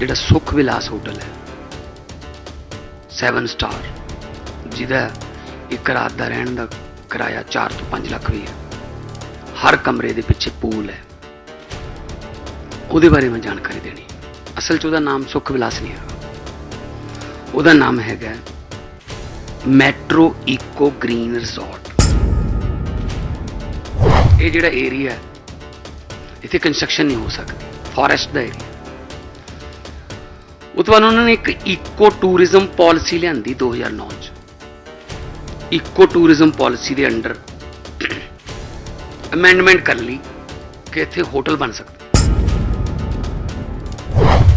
ਜਿਹੜਾ ਸੁਖ ਵਿਲਾਸ ਹੋਟਲ ਹੈ। 7 ਸਟਾਰ ਜਿਹਦਾ ਇੱਕ ਰਾਤ ਦਾ ਰਹਿਣ ਦਾ ਕਿਰਾਇਆ 4 ਤੋਂ 5 ਲੱਖ ਵੀ ਹੈ। ਹਰ ਕਮਰੇ ਦੇ ਪਿੱਛੇ ਪੂਲ ਹੈ। ਉਹਦੇ ਬਾਰੇ ਮੈਂ ਜਾਣਕਾਰੀ ਦੇਣੀ। ਅਸਲ 'ਚ ਉਹਦਾ ਨਾਮ ਸੁਖ ਵਿਲਾਸ ਨਹੀਂ ਹੈਗਾ। ਉਹਦਾ ਨਾਮ ਹੈਗਾ ਮੈਟਰੋ ਇਕੋ ਗ੍ਰੀਨ ਰਿਜ਼ੋਰਟ। ਇਹ ਜਿਹੜਾ ਏਰੀਆ ਇੱਥੇ ਕੰਸਟਰਕਸ਼ਨ ਨਹੀਂ ਹੋ ਸਕਦੀ। ਫੋਰੈਸਟ ਦਾ ਏਰੀਆ ਉਹ ਤੋਂ ਬਾਅਦ ਉਹਨਾਂ ਨੇ ਇੱਕ ਇਕੋ ਟੂਰਿਜ਼ਮ ਪਾਲਿਸੀ ਲਿਆਂਦੀ 2009 ਚ। ਇਕੋ ਟੂਰਿਜ਼ਮ ਪਾਲਿਸੀ ਦੇ ਅੰਡਰ ਅਮੈਂਡਮੈਂਟ ਕਰ ਲਈ ਕਿ ਇੱਥੇ ਹੋਟਲ ਬਣ ਸਕਦਾ।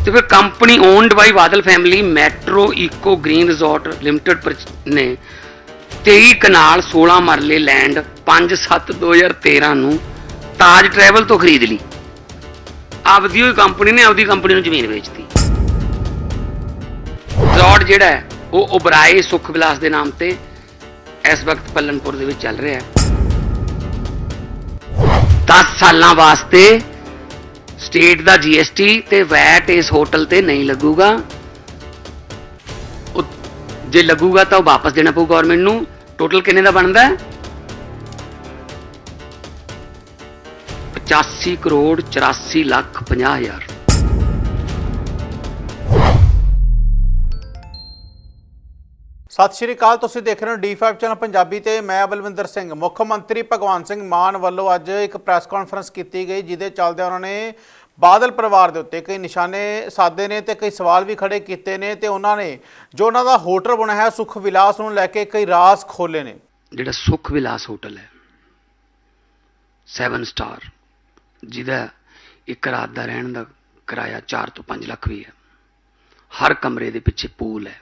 ਤੇ ਫਿਰ company owned by Badal family metro eco green resort limited ਨੇ 23 ਕਨਾਲ 16 ਮਰਲੇ ਲੈਂਡ 5/7/2013 ਨੂੰ ਤਾਜ ਟਰੈਵਲ ਤੋਂ ਖਰੀਦ ਲਈ। ਆਪਦੀ ਹੋਈ ਕੰਪਨੀ ਨੇ ਆਪਦੀ ਕੰਪਨੀ ਨੂੰ ਜ਼ਮੀਨ ਵੇਚਤੀ। ਰਿਜ਼ੋਰਟ ਜਿਹੜਾ ਹੈ, ਉਹ ਉਬਰਾਏ ਸੁਖ ਵਿਲਾਸ ਦੇ ਨਾਮ ਤੇ ਇਸ ਵਕਤ ਪੱਲਨਪੁਰ ਦੇ ਵਿੱਚ ਚੱਲ ਰਿਹਾ ਹੈ। 10 ਸਾਲਾਂ ਵਾਸਤੇ ਸਟੇਟ ਦਾ ਜੀਐਸਟੀ ਤੇ ਵੈਟ ਇਸ ਹੋਟਲ ਤੇ ਨਹੀਂ ਲੱਗੂਗਾ। ਜੇ ਲੱਗੂਗਾ ਤਾਂ ਉਹ ਵਾਪਸ ਦੇਣਾ ਪਊ ਗਵਰਨਮੈਂਟ ਨੂੰ। ਟੋਟਲ ਕਿੰਨੇ ਦਾ ਬਣਦਾ ਹੈ? 85 ਕਰੋੜ 84 ਲੱਖ 50 ਹਜ਼ਾਰ। ਸਤਿ ਸ਼੍ਰੀ ਅਕਾਲ, ਤੁਸੀਂ ਦੇਖ ਰਹੇ ਹੋ D5 ਚੈਨਲ ਪੰਜਾਬੀ ਤੇ ਮੈਂ ਬਲਵਿੰਦਰ ਸਿੰਘ। ਮੁੱਖ ਮੰਤਰੀ ਭਗਵੰਤ ਸਿੰਘ ਮਾਨ ਵੱਲੋਂ ਅੱਜ ਇੱਕ ਪ੍ਰੈਸ ਕਾਨਫਰੰਸ ਕੀਤੀ ਗਈ, ਜਿਹਦੇ ਚੱਲਦੇ ਉਹਨਾਂ ਨੇ ਬਾਦਲ ਪਰਿਵਾਰ ਦੇ ਉੱਤੇ ਕਈ ਨਿਸ਼ਾਨੇ ਸਾਧੇ ਨੇ ਤੇ ਕਈ ਸਵਾਲ ਵੀ ਖੜੇ ਕੀਤੇ ਨੇ ਤੇ ਉਹਨਾਂ ਨੇ ਜੋ ਉਹਨਾਂ ਦਾ ਹੋਟਲ ਬਣਾਇਆ ਹੈ, ਸੁਖ ਵਿਲਾਸ ਨੂੰ ਲੈ ਕੇ ਕਈ ਰਾਜ਼ ਖੋਲੇ ਨੇ। ਜਿਹੜਾ ਸੁਖ ਵਿਲਾਸ ਹੋਟਲ ਹੈ 7 ਸਟਾਰ, ਜਿਹਦਾ ਇੱਕ ਰਾਤ ਦਾ ਰਹਿਣ ਦਾ ਕਿਰਾਇਆ 4 ਤੋਂ 5 ਲੱਖ ਵੀ ਹੈ। ਹਰ ਕਮਰੇ ਦੇ ਪਿੱਛੇ ਪੂਲ ਹੈ।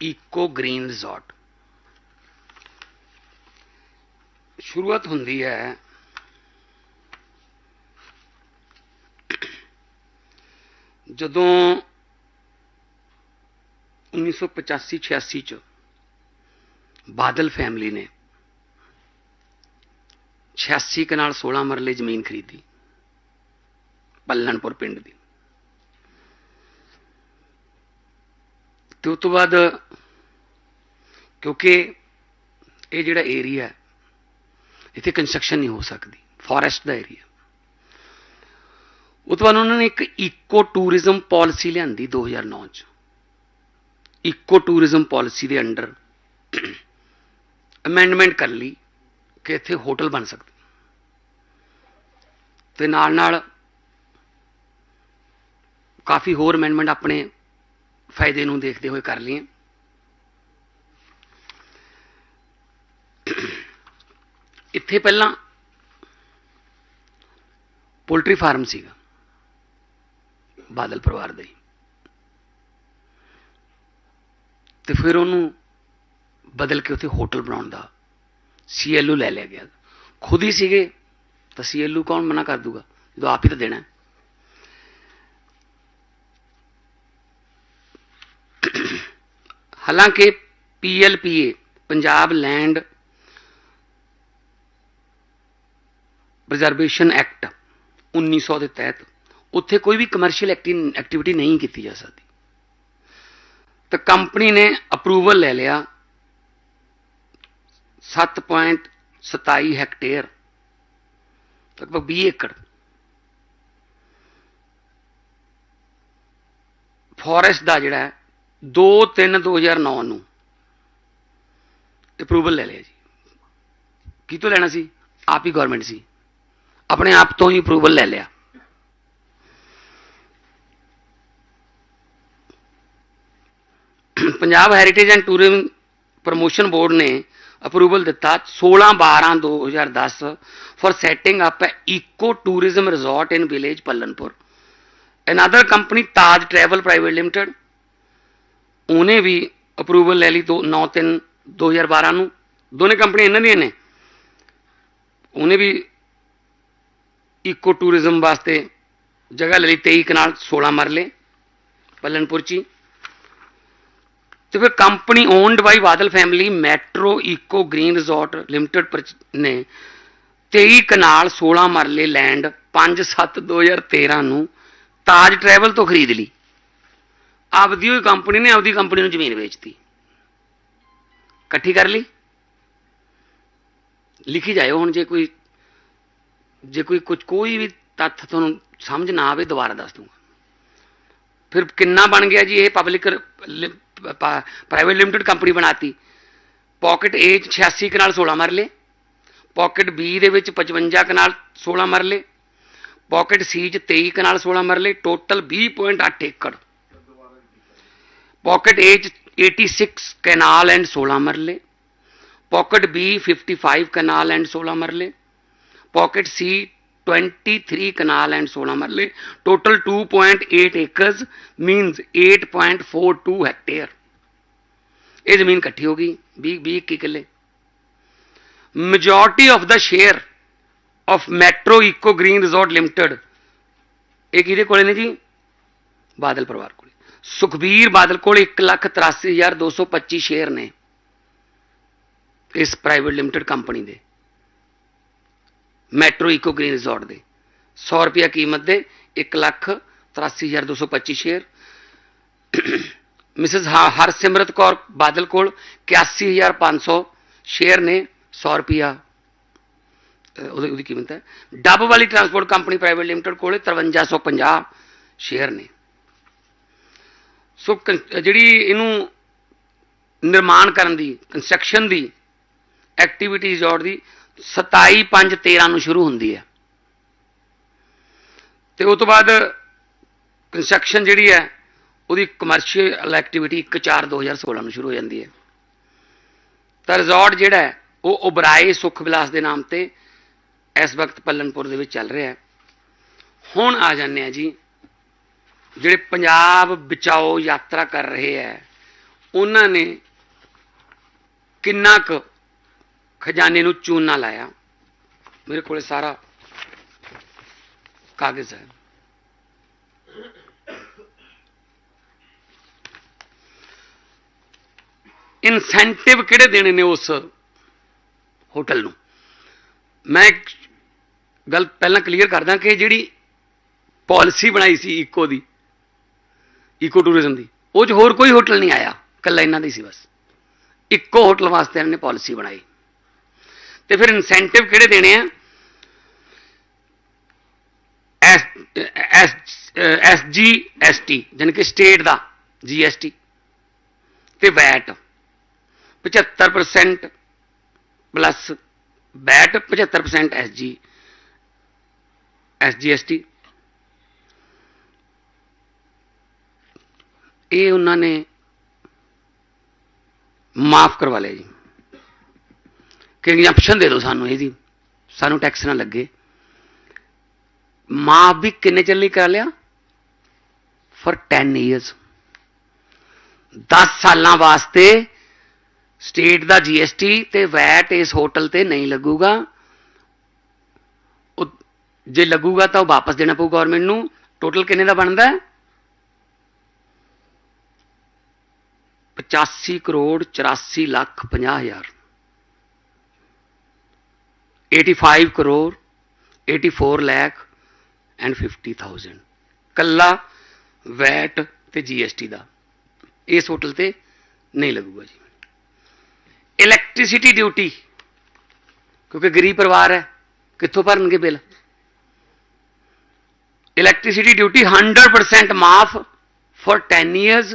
ਇਕੋ ਗ੍ਰੀਨ ਰਿਜ਼ੋਰਟ ਸ਼ੁਰੂਆਤ ਹੁੰਦੀ ਹੈ ਜਦੋਂ 1985-86 ਚ ਬਾਦਲ ਫੈਮਿਲੀ ਨੇ 86 ਕਨਾਲ 16 ਮਰਲੇ ਜ਼ਮੀਨ ਖਰੀਦੀ ਪੱਲਣਪੁਰ ਪਿੰਡ ਦੀ ਤੇ ਉਸ ਤੋਂ ਬਾਅਦ, ਕਿਉਂਕਿ ਇਹ ਜਿਹੜਾ ਏਰੀਆ ਹੈ, ਇੱਥੇ ਕੰਸਟਰਕਸ਼ਨ ਨਹੀਂ ਹੋ ਸਕਦੀ ਫੋਰੈਸਟ ਦਾ ਏਰੀਆ ਉਹ ਤੋਂ ਬਾਅਦ ਉਹਨਾਂ ਨੇ ਇੱਕ ਇਕੋ ਟੂਰਿਜ਼ਮ ਪਾਲਿਸੀ ਲਿਆਂਦੀ 2009 ਚ। ਇਕੋ ਟੂਰਿਜ਼ਮ ਪਾਲਿਸੀ ਦੇ ਅੰਡਰ ਅਮੈਂਡਮੈਂਟ ਕਰ ਲਈ ਕਿ ਇੱਥੇ ਹੋਟਲ ਬਣ ਸਕਦੇ। ਤੇ ਨਾਲ ਨਾਲ ਕਾਫੀ ਹੋਰ ਅਮੈਂਡਮੈਂਟ ਆਪਣੇ ਫਾਇਦੇ ਨੂੰ ਦੇਖਦੇ ਹੋਏ ਕਰ ਲਈਏ। ਇੱਥੇ ਪਹਿਲਾਂ ਪੋਲਟਰੀ ਫਾਰਮ ਸੀਗਾ, ਬਾਦਲ ਪਰਿਵਾਰ ਦਾ ਹੀ। ਤੇ ਫਿਰ ਉਹਨੂੰ ਬਦਲ ਕੇ ਉੱਥੇ ਹੋਟਲ ਬਣਾਉਣ ਦਾ ਸੀਐਲਯੂ ਲੈ ਲਿਆ ਗਿਆ। ਖੁਦ ਹੀ ਸੀਗੇ, ਤਾਂ ਸੀਐਲਯੂ ਕੌਣ ਮਨਾ ਕਰ ਦੂਗਾ? ਜਦੋਂ ਆਪ ਹੀ ਤਾਂ ਦੇਣਾ ਹੈ। ਹਾਲਾਂਕਿ PLPA Punjab land preservation act 1900 ਦੇ ਤਹਿਤ ਉੱਥੇ ਕੋਈ ਵੀ ਕਮਰਸ਼ੀਅਲ ਐਕਟੀਵਿਟੀ ਨਹੀਂ ਕੀਤੀ ਜਾ ਸਕਦੀ ਤਾਂ ਕੰਪਨੀ ਨੇ ਅਪਰੂਵਲ ਲੈ ਲਿਆ 7.27 ਹੈਕਟੇਅਰ ਲਗਭਗ 20 ਏਕੜ ਫੋਰੈਸਟ ਦਾ ਜਿਹੜਾ ਹੈ 2 3 2009 ਨੂੰ ਅਪਰੂਵਲ ਲੈ ਲਿਆ ਜੀ। ਕੀ ਤੋਂ ਲੈਣਾ ਸੀ? ਆਪ ਹੀ ਗਵਰਨਮੈਂਟ ਸੀ। ਆਪਣੇ ਆਪ ਤੋਂ ਹੀ ਅਪਰੂਵਲ ਲੈ ਲਿਆ। Punjab heritage and tourism promotion board ਨੇ ਅਪਰੂਵਲ ਦਿੱਤਾ 16 12 2010 for setting up eco tourism resort in village Pallanpur another company Taj travel private limited ਉਹਨੇ ਵੀ ਅਪਰੂਵਲ ਲੈ ਲਈ ਤੋਂ 9 3 2012 ਨੂੰ। ਦੋਨੇ ਕੰਪਨੀਆਂ ਇਹਨਾਂ ਦੀਆਂ ਨੇ। ਉਹਨੇ ਵੀ ਇਕੋ ਟੂਰਿਜ਼ਮ ਵਾਸਤੇ ਜਗ੍ਹਾ ਲੈ ਲਈ 23 ਕਨਾਲ 16 ਮਰਲੇ, ਪੱਲਨਪੁਰ ਚ ਹੀ। ਤੇ ਫਿਰ company owned by Badal family metro eco green resort limited ਨੇ 23 ਕਨਾਲ 16 ਮਰਲੇ ਲੈਂਡ 5 7 2013 ਨੂੰ ਤਾਜ ਟਰੈਵਲ ਤੋਂ ਖਰੀਦ ਲਈ। ਆਪਦੀ ਹੋਈ ਕੰਪਨੀ ਨੇ ਆਪਦੀ ਕੰਪਨੀ ਨੂੰ ਜ਼ਮੀਨ ਵੇਚਤੀ। ਇਕੱਠੀ ਕਰ ਲਈ। ਲਿਖੀ ਜਾਇਓ ਹੁਣ ਜੇ ਕੋਈ ਜੇ ਕੋਈ ਕੁਝ ਕੋਈ ਵੀ ਤੱਥ ਤੁਹਾਨੂੰ ਸਮਝ ਨਾ ਆਵੇ ਦੁਬਾਰਾ ਦੱਸ ਦੂੰਗਾ। ਫਿਰ ਕਿੰਨਾ ਬਣ ਗਿਆ ਜੀ ਇਹ ਪਬਲਿਕ ਪ੍ਰਾਈਵੇਟ ਲਿਮਟਿਡ ਕੰਪਨੀ ਬਣਾਤੀ। ਪਾਕਟ A 'ਚ 86 ਕਨਾਲ 16 ਮਰਲੇ ਪਾਕਟ B ਦੇ ਵਿੱਚ 55 ਕਨਾਲ 16 ਮਰਲੇ ਪਾਕਟ C 'ਚ 23 ਕਨਾਲ 16 ਮਰਲੇ ਟੋਟਲ 20.8 ਏਕੜ। ਪਾਕਟ A 'ਚ 86 ਕਨਾਲ ਐਂਡ 16 ਮਰਲੇ ਪਾਕਟ B 55 ਕਨਾਲ ਐਂਡ 16 ਮਰਲੇ ਪਾਕਟ C 23 ਕਨਾਲ ਐਂਡ 16 ਮਰਲੇ ਟੋਟਲ 2.8 ਏਕਰਸ ਮੀਨਸ 8.42 ਹੈਕਟੇਅਰ ਇਹ ਜ਼ਮੀਨ ਇਕੱਠੀ ਹੋ ਗਈ 20 20 21 ਕਿੱਲੇ majority of the share of metro eco green resort limited ਇਹ ਕਿਹਦੇ ਕੋਲੇ ਨੇ ਜੀ ਬਾਦਲ ਪਰਿਵਾਰ ਕੋਲੇ ਸੁਖਬੀਰ ਬਾਦਲ ਕੋਲ 183225 ਸ਼ੇਅਰ ਨੇ ਇਸ ਪ੍ਰਾਈਵੇਟ ਲਿਮਟਿਡ ਕੰਪਨੀ ਦੇ। ਮੈਟਰੋ ਇਕੋ ਗ੍ਰੀਨ ਰਿਜ਼ੋਰਟ ਦੇ। 100 ਰੁਪਿਆ ਕੀਮਤ ਦੇ 183225 ਸ਼ੇਅਰ। ਮਿਸਿਸ ਹਰਸਿਮਰਤ ਕੌਰ ਬਾਦਲ ਕੋਲ 81500 ਸ਼ੇਅਰ ਨੇ 100 ਰੁਪਿਆ ਅਹ ਉਹਦੀ ਉਹਦੀ ਕੀਮਤ ਹੈ। ਡੱਬ ਵਾਲੀ ਟਰਾਂਸਪੋਰਟ ਕੰਪਨੀ ਪ੍ਰਾਈਵੇਟ ਲਿਮਟਿਡ ਕੋਲੇ 5350 ਸ਼ੇਅਰ ਨੇ। ਸੋ ਕਨ- ਜਿਹੜੀ ਇਹਨੂੰ ਨਿਰਮਾਣ ਕਰਨ ਦੀ ਕੰਸਟਰਕਸ਼ਨ ਦੀ ਐਕਟੀਵਿਟੀ ਰਿਜ਼ੋਰਟ ਦੀ 27 5 13 ਨੂੰ ਸ਼ੁਰੂ ਹੁੰਦੀ ਹੈ। ਤੇ ਉਸ ਤੋਂ ਬਾਅਦ ਕੰਸਟਰਕਸ਼ਨ ਜਿਹੜੀ ਹੈ, ਉਹਦੀ ਕਮਰਸ਼ੀਅਲ ਐਕਟੀਵਿਟੀ 1 4 2016 ਨੂੰ ਸ਼ੁਰੂ ਹੋ ਜਾਂਦੀ ਹੈ। ਤਾਂ ਰਿਜ਼ੋਰਟ ਜਿਹੜਾ ਹੈ, ਉਹ ਉਬਰਾਏ ਸੁਖ ਵਿਲਾਸ ਦੇ ਨਾਮ ਤੇ ਇਸ ਵਕਤ ਪੱਲਨਪੁਰ ਦੇ ਵਿੱਚ ਚੱਲ ਰਿਹਾ ਹੈ। ਹੁਣ ਆ ਜਾਂਦੇ ਆ ਜੀ ਜਿਹੜੇ ਪੰਜਾਬ ਬਚਾਓ ਯਾਤਰਾ ਕਰ ਰਹੇ ਹੈ ਉਹਨਾਂ ਨੇ ਕਿੰਨਾ ਕੁ ਖਜ਼ਾਨੇ ਨੂੰ ਚੂਨਾ ਲਾਇਆ। ਮੇਰੇ ਕੋਲੇ ਸਾਰਾ ਕਾਗਜ਼ ਹੈ। ਇਨਸੈਂਟਿਵ ਕਿਹੜੇ ਦੇਣੇ ਨੇ ਉਸ ਹੋਟਲ ਨੂੰ? ਮੈਂ ਇੱਕ ਗੱਲ ਪਹਿਲਾਂ ਕਲੀਅਰ ਕਰਦਾ ਕਿ ਜਿਹੜੀ ਪਾਲਿਸੀ ਬਣਾਈ ਸੀ ਇਕੋ ਦੀ ਈਕੋ ਟੂਰਿਜ਼ਮ ਦੀ। ਉਹ 'ਚ ਹੋਰ ਕੋਈ ਹੋਟਲ ਨਹੀਂ ਆਇਆ। ਕੱਲਾ ਇਹਨਾਂ ਦੀ ਸੀ ਬਸ। ਇੱਕੋ ਹੋਟਲ ਵਾਸਤੇ ਇਹਨਾਂ ਨੇ ਪਾਲਿਸੀ ਬਣਾਈ। ਤੇ ਫਿਰ ਇਨਸੈਂਟਿਵ ਕਿਹੜੇ ਦੇਣੇ ਆ? S S S G S T ਜਾਣੀ ਕਿ ਸਟੇਟ ਦਾ ਜੀ ਐਸ ਟੀ ਤੇ VAT 75% plus VAT 75% S G S G S T ਇਹ ਉਹਨਾਂ ਨੇ ਮਾਫ ਕਰਵਾ ਲਿਆ ਜੀ। ਕਿ ਐਗਜ਼ੈਂਪਸ਼ਨ ਦੇ ਦਿਓ ਸਾਨੂੰ ਇਹਦੀ। ਸਾਨੂੰ ਟੈਕਸ ਨਾ ਲੱਗੇ। ਮਾਫ ਵੀ ਕਿੰਨੇ ਚਿਰ ਲਈ ਕਰ ਲਿਆ? ਫॉर 10 ਇਅਰਸ 10 ਸਾਲਾਂ ਵਾਸਤੇ ਸਟੇਟ ਦਾ ਜੀਐਸਟੀ ਤੇ ਵੈਟ ਇਸ ਹੋਟਲ ਤੇ ਨਹੀਂ ਲੱਗੂਗਾ। ਜੇ ਲੱਗੂਗਾ ਤਾਂ ਉਹ ਵਾਪਸ ਦੇਣਾ ਪਊ ਗਵਰਨਮੈਂਟ ਨੂੰ। ਟੋਟਲ ਕਿੰਨੇ ਦਾ ਬਣਦਾ ਹੈ? 85 ਕਰੋੜ 84 ਲੱਖ 50 ਹਜ਼ਾਰ। 85 ਕਰੋੜ 84 ਲੱਖ ਐਂਡ 50000 ਕੱਲਾ ਵੈਟ ਤੇ ਜੀਐਸਟੀ ਦਾ। ਇਸ ਹੋਟਲ ਤੇ ਨਹੀਂ ਲੱਗੂਗਾ ਜੀ। ਇਲੈਕਟ੍ਰਿਸਿਟੀ ਡਿਊਟੀ ਕਿਉਂਕਿ ਗਰੀਬ ਪਰਿਵਾਰ ਹੈ, ਕਿੱਥੋਂ ਭਰਨਗੇ ਬਿੱਲ? ਇਲੈਕਟ੍ਰਿਸਿਟੀ ਡਿਊਟੀ 100% ਮਾਫ ਫॉर 10 ਇਅਰਸ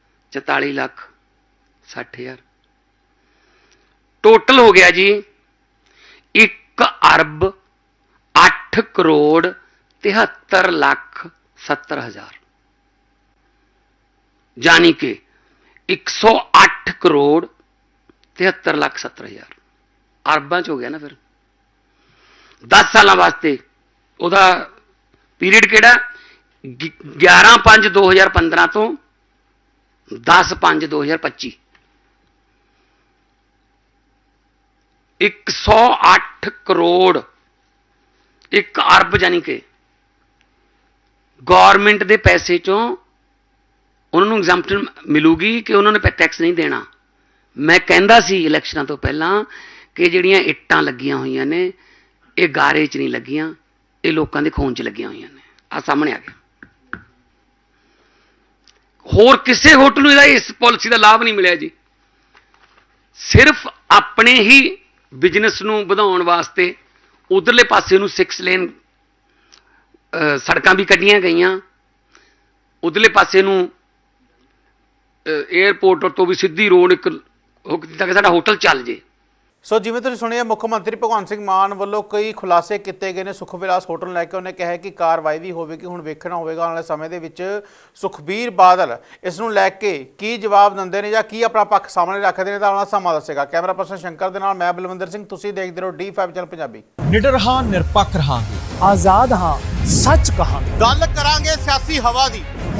44 ਲੱਖ 60 ਹਜ਼ਾਰ। ਟੋਟਲ ਹੋ ਗਿਆ ਜੀ 1 ਅਰਬ 8 ਕਰੋੜ 73 ਲੱਖ 70 ਹਜ਼ਾਰ। ਯਾਨੀ ਕਿ 108 ਕਰੋੜ 73 ਲੱਖ 70 ਹਜ਼ਾਰ। ਅਰਬਾਂ ਚ ਹੋ ਗਿਆ ਨਾ ਫਿਰ। 10 ਸਾਲਾਂ ਵਾਸਤੇ ਉਹਦਾ ਪੀਰੀਅਡ ਕਿਹੜਾ? 11 5 2015 ਤੋਂ 10 5 2025 108 ਕਰੋੜ 1 ਅਰਬ ਯਾਨੀ ਕਿ ਗਵਰਨਮੈਂਟ ਦੇ ਪੈਸੇ ਚੋਂ ਉਹਨਾਂ ਨੂੰ ਐਗਜ਼ਾਮਪਲ ਮਿਲੂਗੀ ਕਿ ਉਹਨਾਂ ਨੇ ਟੈਕਸ ਨਹੀਂ ਦੇਣਾ। ਮੈਂ ਕਹਿੰਦਾ ਸੀ ਇਲੈਕਸ਼ਨਾਂ ਤੋਂ ਪਹਿਲਾਂ ਕਿ ਜਿਹੜੀਆਂ ਇੱਟਾਂ ਲੱਗੀਆਂ ਹੋਈਆਂ ਨੇ, ਇਹ ਗਾਰੇ 'ਚ ਨਹੀਂ ਲੱਗੀਆਂ, ਇਹ ਲੋਕਾਂ ਦੇ ਖੂਨ 'ਚ ਲੱਗੀਆਂ ਹੋਈਆਂ ਨੇ। ਆ ਸਾਹਮਣੇ ਆ ਗਿਆ। ਹੋਰ ਕਿਸੇ ਹੋਟਲ ਨੂੰ ਇਹਦਾ ਇਸ ਪਾਲਿਸੀ ਦਾ ਲਾਭ ਨਹੀਂ ਮਿਲਿਆ ਜੀ। ਸਿਰਫ ਆਪਣੇ ਹੀ ਬਿਜ਼ਨਸ ਨੂੰ ਵਧਾਉਣ ਵਾਸਤੇ ਉਧਰਲੇ ਪਾਸੇ ਨੂੰ 6 ਲੇਨ ਸੜਕਾਂ ਵੀ ਕੱਢੀਆਂ ਗਈਆਂ। ਉਧਰਲੇ ਪਾਸੇ ਨੂੰ 에어ਪੋਰਟ ਤੋਂ ਵੀ ਸਿੱਧੀ ਰੋਡ ਇੱਕ ਹੁੱਕ ਦਿੱਤਾ ਕਿ ਸਾਡਾ ਹੋਟਲ ਚੱਲ ਜੇ। ਸੋ ਜਿਵੇਂ ਤੁਸੀਂ ਸੁਣਿਆ ਮੁੱਖ ਮੰਤਰੀ ਭਗਵੰਤ ਸਿੰਘ ਮਾਨ ਵੱਲੋਂ ਕਈ ਖੁਲਾਸੇ ਕੀਤੇ ਗਏ ਨੇ ਸੁਖ ਵਿਲਾਸ ਹੋਟਲ ਨੂੰ ਲੈ ਕੇ। ਉਹਨੇ ਕਿਹਾ ਕਿ ਕਾਰਵਾਈ ਵੀ ਹੋਵੇਗੀ ਹੁਣ ਵੇਖਣਾ ਹੋਵੇਗਾ ਆਉਣ ਵਾਲੇ ਸਮੇਂ ਦੇ ਵਿੱਚ ਸੁਖਬੀਰ ਬਾਦਲ ਇਸ ਨੂੰ ਲੈ ਕੇ ਕੀ ਜਵਾਬ ਦਿੰਦੇ ਨੇ ਜਾਂ ਕੀ ਆਪਣਾ ਪੱਖ ਸਾਹਮਣੇ ਰੱਖਦੇ ਨੇ ਤਾਂ ਆਉਣ ਵਾਲਾ ਸਮਾਂ ਦੱਸੇਗਾ। ਕੈਮਰਾ ਪਰਸਨ ਸ਼ੰਕਰ ਦੇ ਨਾਲ ਮੈਂ ਬਲਵਿੰਦਰ ਸਿੰਘ ਤੁਸੀਂ ਦੇਖਦੇ ਰਹੋ D5 ਚੈਨਲ ਪੰਜਾਬੀ। ਨਿਡਰ ਹਾਂ ਨਿਰਪੱਖ ਰਹਾਂਗੇ। ਆਜ਼ਾਦ ਹਾਂ ਸੱਚ ਕਹਾਂਗੇ। ਗੱਲ ਕਰਾਂਗੇ ਸਿਆਸੀ ਹਵਾ ਦੀ।